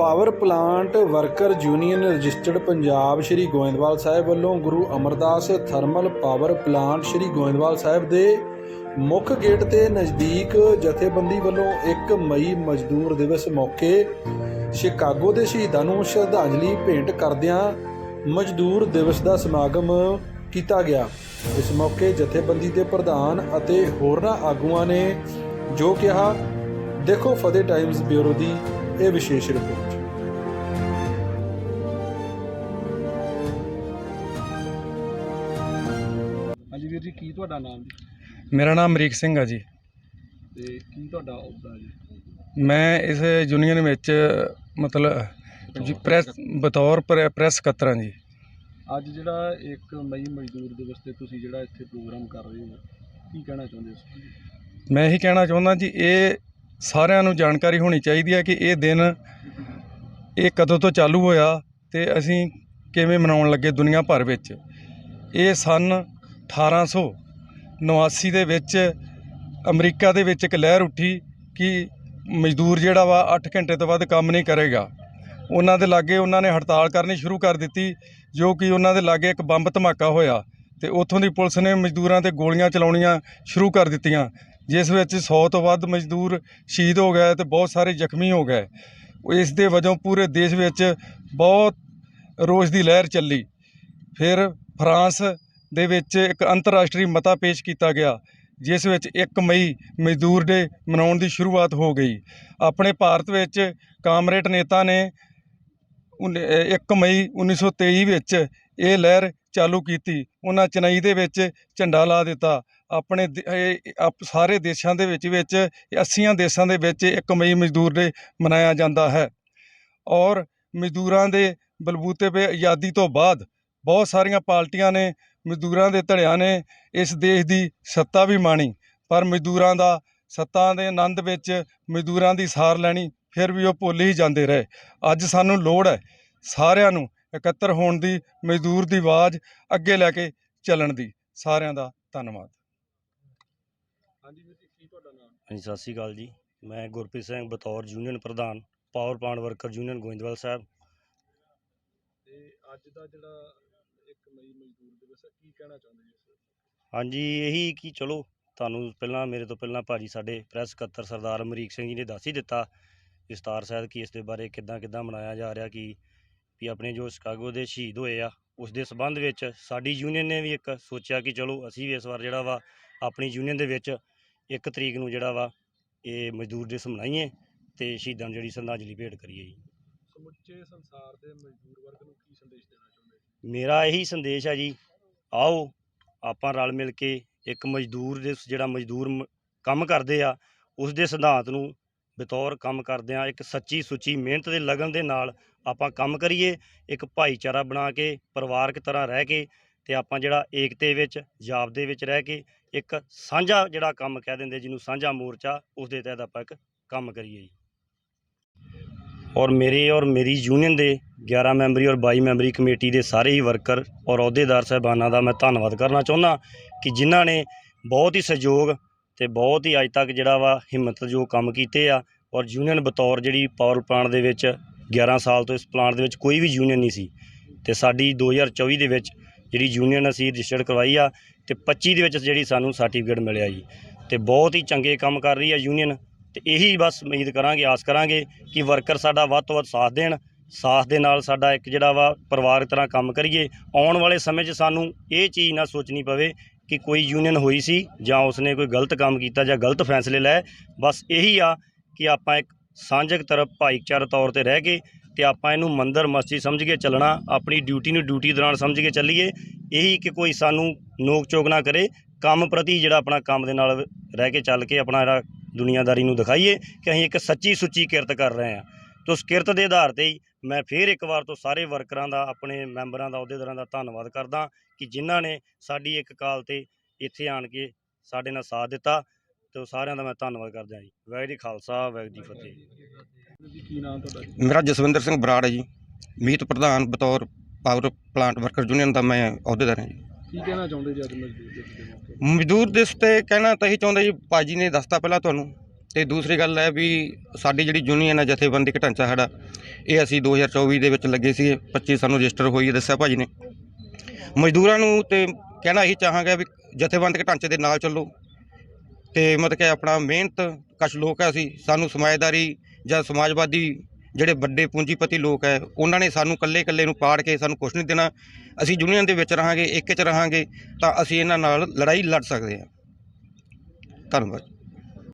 Power plant worker union registered Punjab Shri Goindwal Sahib ਵੱਲੋਂ Guru Amardas thermal power plant Shri Goindwal Sahib ਦੇ ਮੁੱਖ gate ਤੇ ਨਜ਼ਦੀਕ ਜਥੇਬੰਦੀ ਵੱਲੋਂ 1 ਮਈ ਮਜ਼ਦੂਰ ਦਿਵਸ ਮੌਕੇ ਸ਼ਿਕਾਗੋ ਦੇ ਸ਼ਹੀਦਾਂ ਨੂੰ ਸ਼ਰਧਾਂਜਲੀ ਭੇਂਟ ਕਰਦਿਆਂ ਮਜ਼ਦੂਰ ਦਿਵਸ ਦਾ ਸਮਾਗਮ ਕੀਤਾ ਗਿਆ। ਇਸ ਮੌਕੇ ਜਥੇਬੰਦੀ ਦੇ ਪ੍ਰਧਾਨ ਅਤੇ ਹੋਰਨਾਂ ਆਗੂਆਂ ਨੇ ਜੋ ਕਿਹਾ, ਦੇਖੋ ਫਤਿਹ ਟਾਈਮਜ਼ ਬਿਊਰੋ ਦੀ ਇਹ ਵਿਸ਼ੇਸ਼ ਰਿਪੋਰਟ। ਵੀਰ ਜੀ ਕੀ ਤੁਹਾਡਾ ਨਾਮ ਜੀ? ਮੇਰਾ ਨਾਮ ਅਮਰੀਕ ਸਿੰਘ ਆ ਜੀ। ਤੇ ਕੀ ਤੁਹਾਡਾ ਅਹੁਦਾ ਜੀ? ਮੈਂ ਇਸ ਯੂਨੀਅਨ ਵਿੱਚ ਮਤਲਬ ਜੀ ਪ੍ਰੈਸ ਬਤੌਰ ਪ੍ਰੈ- ਪ੍ਰੈਸ ਸਕੱਤਰ ਜੀ। ਅੱਜ ਜਿਹੜਾ 1 ਮਈ ਮਜ਼ਦੂਰ ਦਿਵਸ ਤੇ ਤੁਸੀਂ ਜਿਹੜਾ ਇੱਥੇ ਪ੍ਰੋਗਰਾਮ ਕਰ ਰਹੇ ਹੋ ਕੀ ਕਹਿਣਾ ਚਾਹੁੰਦੇ ਹੋ ਮੈਂ ਇਹੀ ਕਹਿਣਾ ਚਾਹੁੰਦਾ ਜੀ ਇਹ ਸਾਰਿਆਂ ਨੂੰ ਜਾਣਕਾਰੀ ਹੋਣੀ ਚਾਹੀਦੀ ਹੈ ਕਿ ਇਹ ਦਿਨ ਇਹ ਕਦੋਂ ਤੋਂ ਚਾਲੂ ਹੋਇਆ ਤੇ ਅਸੀਂ ਕਿਵੇਂ ਮਨਾਉਣ ਲੱਗੇ ਦੁਨੀਆ ਭਰ ਵਿੱਚ। ਇਹ ਸਨ 1889 ਦੇ ਵਿੱਚ ਅਮਰੀਕਾ ਦੇ ਵਿੱਚ ਇੱਕ ਲਹਿਰ ਉੱਠੀ ਕਿ ਮਜ਼ਦੂਰ ਜਿਹੜਾ ਵਾ 8 ਘੰਟੇ ਤੋਂ ਵੱਧ ਕੰਮ ਨਹੀਂ ਕਰੇਗਾ। ਉਹਨਾਂ ਦੇ ਲਾਗੇ ਉਹਨਾਂ ਨੇ ਹੜਤਾਲ ਕਰਨੀ ਸ਼ੁਰੂ ਕਰ ਦਿੱਤੀ, ਜੋ ਕਿ ਉਹਨਾਂ ਦੇ ਲਾਗੇ ਇੱਕ ਬੰਬ ਧਮਾਕਾ ਹੋਇਆ ਤੇ ਉੱਥੋਂ ਦੀ ਪੁਲਿਸ ਨੇ ਮਜ਼ਦੂਰਾਂ ਤੇ ਗੋਲੀਆਂ ਚਲਾਉਣੀਆਂ ਸ਼ੁਰੂ ਕਰ ਦਿੱਤੀਆਂ, ਜਿਸ ਵਿੱਚ 100 ਤੋਂ ਵੱਧ ਮਜ਼ਦੂਰ ਸ਼ਹੀਦ ਹੋ ਗਏ ਤੇ ਬਹੁਤ ਸਾਰੇ ਜ਼ਖਮੀ ਹੋ ਗਏ। ਇਸ ਦੇ ਵਜੋਂ ਪੂਰੇ ਦੇਸ਼ ਵਿੱਚ ਬਹੁਤ ਰੋਸ ਦੀ ਲਹਿਰ ਚੱਲੀ। ਫਿਰ ਫਰਾਂਸ ਦੇ ਵਿੱਚ ਇੱਕ ਅੰਤਰਰਾਸ਼ਟਰੀ ਮਤਾ ਪੇਸ਼ ਕੀਤਾ ਗਿਆ, ਜਿਸ ਵਿੱਚ 1 ਮਈ ਮਜ਼ਦੂਰ ਡੇ ਮਨਾਉਣ ਦੀ ਸ਼ੁਰੂਆਤ ਹੋ ਗਈ। ਆਪਣੇ ਭਾਰਤ ਵਿੱਚ ਕਾਮਰੇਡ ਨੇਤਾ ਨੇ 1 ਮਈ 1923 ਵਿੱਚ ਇਹ ਲਹਿਰ ਚਾਲੂ ਕੀਤੀ। ਉਹਨਾਂ ਚੇਨਈ ਦੇ ਵਿੱਚ ਝੰਡਾ ਲਾ ਦਿੱਤਾ। ਆਪਣੇ ਆਪ- ਸਾਰੇ ਦੇਸ਼ਾਂ ਦੇ ਵਿੱਚ ਵਿੱਚ 80 ਦੇਸ਼ਾਂ ਦੇ ਵਿੱਚ 1 ਮਈ ਮਜ਼ਦੂਰ ਡੇ ਮਨਾਇਆ ਜਾਂਦਾ ਹੈ। ਔਰ ਮਜ਼ਦੂਰਾਂ ਦੇ ਬਲਬੂਤੇ 'ਤੇ ਆਜ਼ਾਦੀ ਤੋਂ ਬਾਅਦ ਬਹੁਤ ਸਾਰੀਆਂ ਪਾਰਟੀਆਂ ਨੇ ਮਜ਼ਦੂਰਾਂ ਦੇ ਧੜਿਆਂ ਨੇ ਇਸ ਦੇਸ਼ ਦੀ ਸੱਤਾ ਵੀ ਮਾਣੀ। ਪਰ ਮਜ਼ਦੂਰਾਂ ਦਾ ਸੱਤਾ ਦੇ ਆਨੰਦ ਵਿੱਚ ਮਜ਼ਦੂਰਾਂ ਦੀ ਸਾਰ ਲੈਣੀ ਫਿਰ ਵੀ ਉਹ ਭੁੱਲ ਹੀ ਜਾਂਦੇ ਰਹੇ। ਅੱਜ ਸਾਨੂੰ ਲੋੜ ਹੈ ਸਾਰਿਆਂ ਨੂੰ ਇਕੱਤਰ ਹੋਣ ਦੀ ਮਜ਼ਦੂਰ ਦੀ ਆਵਾਜ਼ ਅੱਗੇ ਲੈ ਕੇ ਚੱਲਣ ਦੀ। ਸਾਰਿਆਂ ਦਾ ਧੰਨਵਾਦ। ਹਾਂਜੀ ਵੀਰ ਜੀ ਕੀ ਤੁਹਾਡਾ ਨਾਮ? ਹਾਂਜੀ ਸਤਿ ਸ਼੍ਰੀ ਅਕਾਲ ਜੀ। ਮੈਂ ਗੁਰਪ੍ਰੀਤ ਸਿੰਘ ਬਤੌਰ ਯੂਨੀਅਨ ਪ੍ਰਧਾਨ power plant worker union Goindwal Sahib. ਤੇ ਅੱਜ ਦਾ ਜਿਹੜਾ 1 ਮਈ ਮਜ਼ਦੂਰ ਦਿਵਸ ਹੈ ਕੀ ਕਹਿਣਾ ਚਾਹੁੰਦੇ ਜੀ ਇਸ ਵਿੱਚ? ਹਾਂਜੀ ਇਹੀ ਕਿ ਚਲੋ ਤੁਹਾਨੂੰ ਪਹਿਲਾਂ ਮੇਰੇ ਤੋਂ ਪਹਿਲਾਂ ਭਾਜੀ ਸਾਡੇ ਪ੍ਰੈਸ ਸਕੱਤਰ ਸਰਦਾਰ ਅਮਰੀਕ ਸਿੰਘ ਜੀ ਨੇ ਦੱਸ ਹੀ ਦਿੱਤਾ ਵਿਸਤਾਰ ਸਹਿਤ ਕਿ ਇਸ ਦੇ ਬਾਰੇ ਕਿੱਦਾਂ ਕਿੱਦਾਂ ਮਨਾਇਆ ਜਾ ਰਿਹਾ ਕਿ ਵੀ ਆਪਣੇ ਜੋ ਸ਼ਿਕਾਗੋ ਦੇ ਸ਼ਹੀਦ ਹੋਏ ਆ ਉਸ ਦੇ ਸਬੰਧ ਵਿੱਚ ਸਾਡੀ ਯੂਨੀਅਨ ਨੇ ਵੀ ਇੱਕ ਸੋਚਿਆ ਕਿ ਚਲੋ ਅਸੀਂ ਵੀ ਇਸ ਵਾਰ ਜਿਹੜਾ ਵਾ ਆਪਣੀ ਯੂਨੀਅਨ ਦੇ ਵਿੱਚ ਇੱਕ ਤਰੀਕ ਨੂੰ ਜਿਹੜਾ ਵਾ ਇਹ ਮਜ਼ਦੂਰ ਦਿਵਸ ਮਨਾਈਏ ਤੇ ਸ਼ਹੀਦਾਂ ਨੂੰ ਜਿਹੜੀ ਸ਼ਰਧਾਂਜਲੀ ਭੇਟ ਕਰੀਏ ਜੀ ਸਮੁੱਚੇ ਸੰਸਾਰ ਦੇ ਮਜ਼ਦੂਰ ਵਰਗ ਨੂੰ ਕੀ ਸੰਦੇਸ਼ ਦੇਣਾ ਚਾਹੁੰਦੇ? ਮੇਰਾ ਇਹੀ ਸੰਦੇਸ਼ ਹੈ ਜੀ, ਆਓ ਆਪਾਂ ਰਲ ਮਿਲ ਕੇ ਇੱਕ ਮਜ਼ਦੂਰ ਦੇ ਜਿਹੜਾ ਮਜ਼ਦੂਰ ਮ- ਕੰਮ ਕਰਦੇ ਆ, ਉਸ ਦੇ ਸਿਧਾਂਤ ਨੂੰ ਬਤੌਰ ਕੰਮ ਕਰਦਿਆਂ ਇੱਕ ਸੱਚੀ ਸੁੱਚੀ ਮਿਹਨਤ ਦੇ ਲਗਨ ਦੇ ਨਾਲ ਆਪਾਂ ਕੰਮ ਕਰੀਏ, ਇੱਕ ਭਾਈਚਾਰਾ ਬਣਾ ਕੇ, ਪਰਿਵਾਰਕ ਤਰ੍ਹਾਂ ਰਹਿ ਕੇ ਤੇ ਆਪਾਂ ਜਿਹੜਾ ਏਕਤੇ ਵਿੱਚ ਜਾਬਦੇ ਵਿੱਚ ਰਹਿ ਕੇ, ਇੱਕ ਸਾਂਝਾ ਜਿਹੜਾ ਕੰਮ ਕਹਿ ਦਿੰਦੇ ਜਿਹਨੂੰ ਸਾਂਝਾ ਮੋਰਚਾ, ਉਸ ਦੇ ਤਹਿਤ ਆਪਾਂ ਇੱਕ ਕੰਮ ਕਰੀਏ ਜੀ। ਔਰ ਮੇਰੇ ਔਰ ਮੇਰੀ ਯੂਨੀਅਨ ਦੇ 11 ਮੈਂਬਰੀ ਔਰ 22 ਮੈਂਬਰੀ ਕਮੇਟੀ ਦੇ ਸਾਰੇ ਹੀ ਵਰਕਰ ਔਰ ਅਹੁਦੇਦਾਰ ਸਾਹਿਬਾਨਾਂ ਦਾ ਮੈਂ ਧੰਨਵਾਦ ਕਰਨਾ ਚਾਹੁੰਦਾ ਕਿ ਜਿਨ੍ਹਾਂ ਨੇ ਬਹੁਤ ਹੀ ਸਹਿਯੋਗ ਤੇ ਬਹੁਤ ਹੀ ਅੱਜ ਤੱਕ ਜਿਹੜਾ ਵਾ ਹਿੰਮਤਯੋਗ ਕੰਮ ਕੀਤੇ ਆ ਔਰ ਯੂਨੀਅਨ ਬਤੌਰ ਜਿਹੜੀ ਪਾਵਰ ਪਲਾਂਟ ਦੇ ਵਿੱਚ 11 ਸਾਲ ਤੋਂ ਇਸ ਪਲਾਂਟ ਦੇ ਵਿੱਚ ਕੋਈ ਵੀ ਯੂਨੀਅਨ ਨਹੀਂ ਸੀ ਤੇ ਸਾਡੀ 2024 ਦੇ ਵਿੱਚ ਜਿਹੜੀ ਯੂਨੀਅਨ ਅਸੀਂ ਰਜਿਸਟਰਡ ਕਰਵਾਈ ਆ ਤੇ 25 ਦੇ ਵਿੱਚ ਜਿਹੜੀ ਸਾਨੂੰ ਸਰਟੀਫਿਕੇਟ ਮਿਲਿਆ ਜੀ ਤੇ ਬਹੁਤ ਹੀ ਚੰਗੇ ਕੰਮ ਕਰ ਰਹੀ ਆ ਯੂਨੀਅਨ ਤੇ ਇਹੀ ਬਸ ਉਮੀਦ ਕਰਾਂਗੇ, ਆਸ ਕਰਾਂਗੇ ਕਿ ਵਰਕਰ ਸਾਡਾ ਵੱਧ ਤੋਂ ਵੱਧ ਸਾਥ ਦੇਣ, ਸਾਥ ਦੇ ਨਾਲ ਸਾਡਾ ਇੱਕ ਜਿਹੜਾ ਵਾ ਪਰਿਵਾਰਕ ਤਰ੍ਹਾਂ ਕੰਮ ਕਰੀਏ। ਆਉਣ ਵਾਲੇ ਸਮੇਂ 'ਚ ਸਾਨੂੰ ਇਹ ਚੀਜ਼ ਨਾ ਸੋਚਣੀ ਪਵੇ ਕਿ ਕੋਈ ਯੂਨੀਅਨ ਹੋਈ ਸੀ ਜਾਂ ਉਸਨੇ ਕੋਈ ਗਲਤ ਕੰਮ ਕੀਤਾ ਜਾਂ ਗਲਤ ਫੈਸਲੇ ਲਏ। ਬਸ ਇਹੀ ਆ ਕਿ ਆਪਾਂ ਇੱਕ ਸਾਂਝਕ ਤਰਫ ਭਾਈਚਾਰਾ ਤੌਰ ਤੇ ਰਹਿ ਕੇ ਤੇ ਆਪਾਂ ਇਹਨੂੰ ਮੰਦਰ ਮਸਜਿਦ ਸਮਝ ਕੇ ਚੱਲਣਾ, ਆਪਣੀ ਡਿਊਟੀ ਨੂੰ ਡਿਊਟੀ ਦੌਰਾਨ ਸਮਝ ਕੇ ਚੱਲੀਏ। ਇਹੀ ਕਿ ਕੋਈ ਸਾਨੂੰ ਨੋਕ ਚੋਕ ਨਾ ਕਰੇ, ਕੰਮ ਪ੍ਰਤੀ ਜਿਹੜਾ ਆਪਣਾ ਕੰਮ ਦੇ ਨਾਲ ਰਹਿ ਕੇ ਚੱਲ ਕੇ ਆਪਣਾ ਜਿਹੜਾ ਦੁਨੀਆਦਾਰੀ ਨੂੰ ਦਿਖਾਈਏ ਕਿ ਅਸੀਂ ਇੱਕ ਸੱਚੀ ਸੁੱਚੀ ਕਿਰਤ ਕਰ ਰਹੇ ਹਾਂ। ਤੇ ਉਸ ਕਿਰਤ ਦੇ ਆਧਾਰ ਤੇ ਹੀ ਮੈਂ ਫੇਰ ਇੱਕ ਵਾਰ ਤੋਂ ਸਾਰੇ ਵਰਕਰਾਂ ਦਾ, ਆਪਣੇ ਮੈਂਬਰਾਂ ਦਾ, ਅਹੁਦੇਦਾਰਾਂ ਦਾ ਧੰਨਵਾਦ ਕਰਦਾ ਕਿ ਜਿਨ੍ਹਾਂ ਨੇ ਸਾਡੀ ਇੱਕ ਕਾਲ ਤੇ ਇੱਥੇ ਆਣ ਕੇ ਸਾਡੇ ਨਾਲ ਸਾਥ ਦਿੱਤਾ। ਤੇ ਉਹ ਸਾਰਿਆਂ ਦਾ ਮੈਂ ਧੰਨਵਾਦ ਕਰਦਾ ਜੀ। ਵਾਹਿਗੁਰੂ ਜੀ ਖਾਲਸਾ, ਵਾਹਿਗੁਰੂ ਜੀ ਫਤਿਹ। ਮੇਰਾ ਜਸਵਿੰਦਰ ਸਿੰਘ ਬਰਾੜ ਹੈ ਜੀ। ਮੀਤ ਪ੍ਰਧਾਨ ਬਤੌਰ ਪਾਵਰ ਪਲਾਂਟ ਵਰਕਰ ਯੂਨੀਅਨ ਦਾ ਮੈਂ ਅਹੁਦੇਦਾਰ ਹਾਂ ਜੀ। ਕੀ ਕਹਿਣਾ ਚਾਹੁੰਦੇ ਜੀ ਅੱਜ ਮਜ਼ਦੂਰ ਦਿਵਸ ਦੇ ਮੌਕੇ ਮਜ਼ਦੂਰ ਦਿਵਸ ਤੇ ਕਹਿਣਾ ਤਾਂ ਇਹੀ ਚਾਹੁੰਦੇ ਜੀ, ਭਾਜੀ ਨੇ ਦੱਸਤਾ ਪਹਿਲਾਂ ਤੁਹਾਨੂੰ। ਤੇ ਦੂਸਰੀ ਗੱਲ ਹੈ ਵੀ ਸਾਡੀ ਜਿਹੜੀ ਯੂਨੀਅਨ ਹੈ ਜਥੇਬੰਦਿਕ ਢਾਂਚਾ ਸਾਡਾ, ਇਹ ਅਸੀਂ 2024 ਦੇ ਵਿੱਚ ਲੱਗੇ ਸੀ 25 ਸਾਨੂੰ ਰਜਿਸਟਰ ਹੋਈ ਹੈ, ਦੱਸਿਆ ਭਾਜੀ ਨੇ। ਮਜ਼ਦੂਰਾਂ ਨੂੰ ਤੇ ਕਹਿਣਾ ਇਹੀ ਚਾਹਾਂਗਾ ਵੀ ਜਥੇਬੰਦਕ ਢਾਂਚੇ ਦੇ ਨਾਲ ਚੱਲੋ। ਤੇ ਮਤਲਬ ਕਿ ਆਪਣਾ ਮਿਹਨਤ, ਕਸ਼ ਲੋਕ ਹੈ ਅਸੀਂ, ਸਾਨੂੰ ਸਮਾਜਦਾਰੀ ਜਾਂ ਸਮਾਜਵਾਦੀ ਜਿਹੜੇ ਵੱਡੇ ਪੂੰਜੀਪਤੀ ਲੋਕ ਹੈ, ਉਹਨਾਂ ਨੇ ਸਾਨੂੰ ਇਕੱਲੇ ਇਕੱਲੇ ਨੂੰ ਪਾੜ ਕੇ ਸਾਨੂੰ ਕੁਛ ਨਹੀਂ ਦੇਣਾ। ਅਸੀਂ ਯੂਨੀਅਨ ਦੇ ਵਿੱਚ ਰਹਾਂਗੇ, ਇੱਕ 'ਚ ਰਹਾਂਗੇ, ਤਾਂ ਅਸੀਂ ਇਹਨਾਂ ਨਾਲ ਲੜਾਈ ਲੜ ਸਕਦੇ ਹਾਂ। ਧੰਨਵਾਦ।